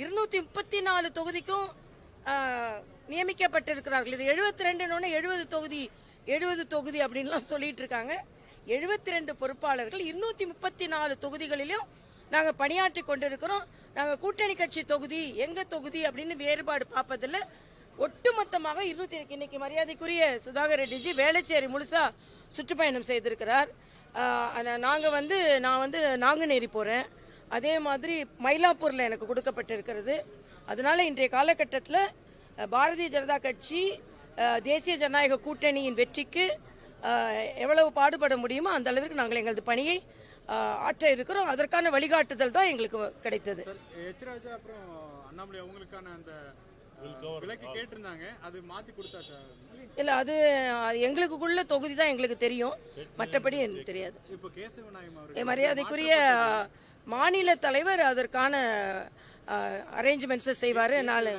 இருநூத்தி முப்பத்தி நாலு தொகுதிக்கும் நியமிக்கப்பட்டிருக்கிறார்கள். இது எழுபத்தி ரெண்டு எழுபது தொகுதி எழுபது தொகுதி அப்படின்லாம் சொல்லிட்டு இருக்காங்க எழுபத்தி ரெண்டு பொறுப்பாளர்கள் இருநூத்தி முப்பத்தி நாலு தொகுதிகளிலும் நாங்க பணியாற்றி கொண்டிருக்கிறோம். நாங்க கூட்டணி கட்சி தொகுதி எங்க தொகுதி அப்படின்னு வேறுபாடு பார்ப்பதில்ல. ஒட்டுமொத்தமாக இருநூத்தி இன்னைக்கு மரியாதைக்குரிய சுதாகர் ரெட்டிஜி வேளச்சேரி முழுசா சுற்றுப்பயணம் செய்திருக்கிறார். நாங்க வந்து நான் வந்து நாங்குநேரி போறேன். அதே மாதிரி மயிலாப்பூர்ல எனக்கு கொடுக்கப்பட்டிருக்கிறது. அதனால இன்றைய காலகட்டத்தில் பாரதிய ஜனதா கட்சி அஹ், தேசிய ஜனநாயக கூட்டணியின் வெற்றிக்கு எவ்வளவு பாடுபட முடியுமோ அந்த அளவிற்கு நாங்கள் எங்களது பணியை ஆற்ற இருக்கிறோம். அதற்கான வழிகாட்டுதல் தான் எங்களுக்கு கிடைத்தது. எச் ராஜா அப்புறம் அண்ணாமலை அவங்களுக்கான அந்த அஹ், விலக்கு கேட்டிருந்தாங்க. அது மாத்தி கொடுத்தாச்சா இல்ல அது எங்களுக்குள்ள தொகுதி தான் எங்களுக்கு தெரியும். மற்றபடி எனக்கு தெரியாது. மரியாதைக்குரிய மாநில தலைவர் அதற்கான அரேஞ்ச்மெண்ட்ஸ் செய்வாரு. நாலு.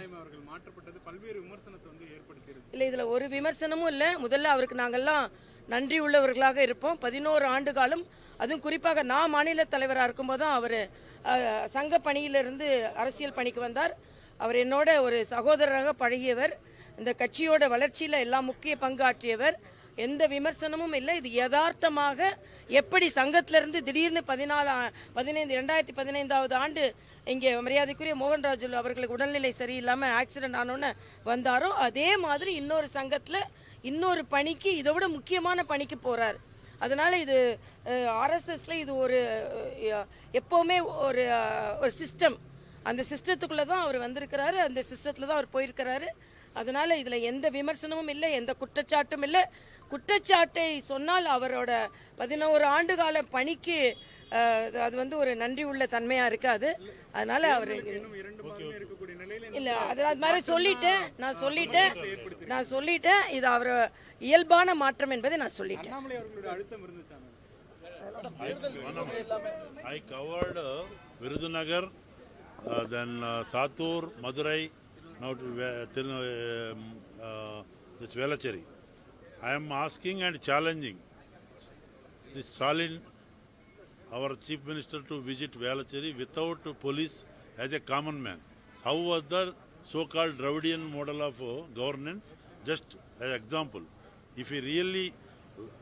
இல்ல இதுல ஒரு விமர்சனமும் இல்ல. முதல்ல அவருக்கு நாங்கெல்லாம் நன்றி உள்ளவர்களாக இருப்போம். பதினோரு ஆண்டு காலம். அதுவும் குறிப்பாக நான் மாநில தலைவராக இருக்கும்போது தான் அவர் சங்க பணியிலிருந்து அரசியல் பணிக்கு வந்தார். அவர் என்னோட ஒரு சகோதரராக பழகியவர். இந்த கட்சியோட வளர்ச்சியில எல்லாம் முக்கிய பங்காற்றியவர். எந்த விமர்சனமும் இல்லை. இது யதார்த்தமாக எப்படி சங்கத்திலிருந்து திடீர்னு பதினாலு பதினைந்து ரெண்டாயிரத்தி பதினைந்தாவது ஆண்டு இங்கே மரியாதைக்குரிய மோகன்ராஜு அவர்களுக்கு உடல்நிலை சரியில்லாமல் ஆக்சிடென்ட் ஆனோன்னு வந்தாரோ அதே மாதிரி இன்னொரு சங்கத்தில் இன்னொரு பணிக்கு இதை விட முக்கியமான பணிக்கு போகிறார் அதனால் இது ஆர்எஸ்எஸ்ல இது ஒரு எப்போவுமே ஒரு ஒரு சிஸ்டம் அந்த சிஸ்டத்துக்குள்ளே தான் அவர் வந்திருக்கிறாரு அந்த சிஸ்டத்தில் தான் அவர் போயிருக்கிறாரு. அதனால இதுல எந்த விமர்சனமும் இல்லை எந்த குற்றச்சாட்டும் இல்லை குற்றச்சாட்டை சொன்னால் அவரோட பதினோரு ஆண்டு கால பணிக்கு அது வந்து ஒரு நன்றி உள்ள தன்மையா இருக்காது அதனால அவர் இன்னும் இரண்டு மாதமே இருக்கக்கூடிய நிலையில இந்த இல்ல அது அது மாதிரி சொல்லிட்டேன் நான் சொல்லிட்டேன் நான் சொல்லிட்டேன் இது அவர் இயல்பான மாற்றம் என்பதை நான் சொல்லிட்டேன் அழுத்தம் இருந்துச்சாங்க I covered uh, Virudunagar, uh, uh, now this Velacheri. I am asking and challenging this Stalin, our chief minister, to visit Velacheri without police as a common man. How was the so-called Dravidian model of uh, governance? Just an example. If he really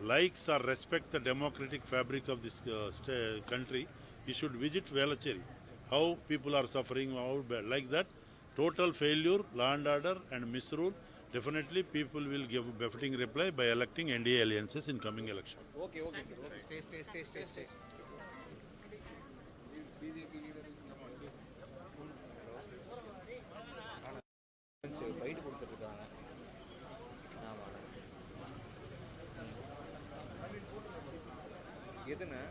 likes or respects the democratic fabric of this uh, country, he should visit Velacheri. How people are suffering, how like that. total failure, law and order and misrule, definitely people will give befitting reply by electing NDA alliances in coming election. Okay, okay. okay. Stay, stay, stay, stay, stay. Bite கொடுத்துட்ருக்காங்க ஆமாம் எதுன்னு